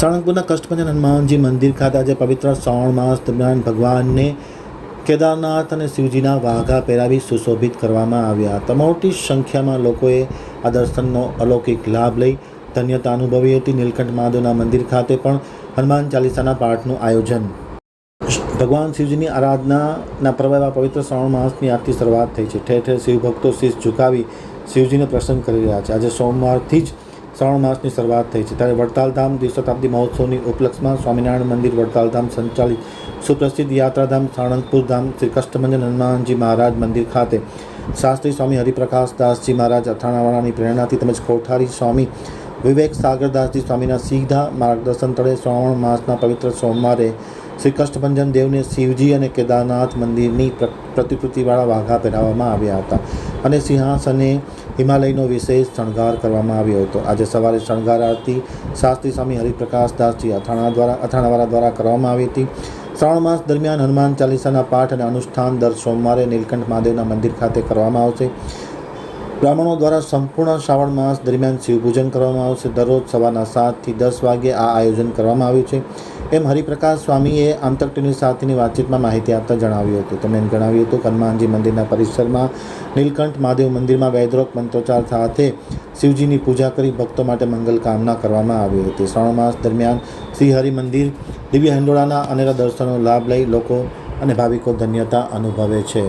સાળંગપુરના કષ્ટભંજન હનુમાનજી મંદિર ખાતે આજે પવિત્ર શ્રાવણ માસ દરમિયાન ભગવાનને કેદારનાથ અને શિવજીના વાઘા પહેરાવી સુશોભિત કરવામાં આવ્યા હતા. મોટી સંખ્યામાં લોકોએ આ દર્શનનો અલૌકિક લાભ લઈ ધન્યતા અનુભવી હતી. નીલકંઠ મહાદેવના મંદિર ખાતે પણ હનુમાન ચાલીસાના પાઠનું આયોજન. ભગવાન શિવજીની આરાધનાના પર્વ પવિત્ર શ્રાવણ માસની આજથી શરૂઆત થઈ છે. ઠેર ઠેર શિવભક્તો શીશ ઝુકાવી શિવજીને પ્રસન્ન કરી રહ્યા છે. આજે સોમવારથી જ શ્રાવણ માસની શરૂઆત થઈ છે. ત્યારે વડતાલધામ દ્વિશતાબ્દી મહોત્સવની ઉપલક્ષમાં સ્વામિનારાયણ મંદિર, વડતાલધામ સંચાલિત સુપ્રસિદ્ધ યાત્રાધામ, સાણંદપુર ધામ, શ્રી કષ્ટમંજન હનુમાનજી મહારાજ મંદિર ખાતે શાસ્ત્રી સ્વામી હરિપ્રકાશ દાસજી મહારાજ અથાણાવાળાની પ્રેરણાથી તેમજ કોઠારી સ્વામી વિવેક સાગરદાસજી સ્વામીના સીધા માર્ગદર્શન તળે શ્રાવણ માસના પવિત્ર સોમવારે શ્રી કષ્ટભંજન દેવને શિવજી અને કેદારનાથ મંદિરની પ્ર- પ્રતિકૃતિવાળા વાઘા પહેરાવવામાં આવ્યા હતા અને સિંહાસને હિમાલયનો વિશેષ શણગાર કરવામાં આવ્યો હતો. આજે સવારે શણગાર આરતી શાસ્ત્રી સ્વામી હરિપ્રકાશ દાસજી અથાણા દ્વારા, અથાણાવાળા દ્વારા કરવામાં આવી હતી. શ્રાવણ માસ દરમિયાન હનુમાન ચાલીસાના પાઠ અને અનુષ્ઠાન દર સોમવારે નીલકંઠ મહાદેવના મંદિર ખાતે કરવામાં આવશે. બ્રાહ્મણો દ્વારા સંપૂર્ણ શ્રાવણ માસ દરમિયાન શિવપૂજન કરવામાં આવશે. દરરોજ સવારના સાતથી દસ વાગ્યે આ આયોજન કરવામાં આવ્યું છે. એમ હરિપ્રકાશ સ્વામીએ આંતરટીની સાથેની વાતચીતમાં માહિતી આપતા જણાવ્યું હતું. તેમણે જણાવ્યું હતું કે હનુમાનજી મંદિરના પરિસરમાં નીલકંઠ મહાદેવ મંદિરમાં વૈદ્રોક મંત્રોચ્ચાર સાથે શિવજીની પૂજા કરી ભક્તો માટે મંગલ કામના કરવામાં આવી હતી. શ્રાવણ માસ દરમિયાન શ્રી હરિ મંદિર દિવ્ય હિંડોળાના અનેરા દર્શનનો લાભ લઈ લોકો અને ભાવિકો ધન્યતા અનુભવે છે.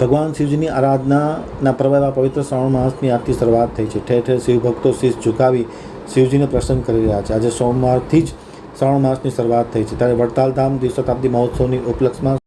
ભગવાન શિવજીની આરાધનાના પર્વ એવા પવિત્ર શ્રાવણ માસની આજથી શરૂઆત થઈ છે. ઠેર ઠેર શિવભક્તો શીશ ઝુકાવી શિવજીને પ્રસન્ન કરી રહ્યા છે. આજે સોમવારથી જ શ્રાવણ માસની શરૂઆત થઈ છે. ત્યારે વડતાલધામ દ્વિશતાબ્દી મહોત્સવની ઉપલક્ષમાં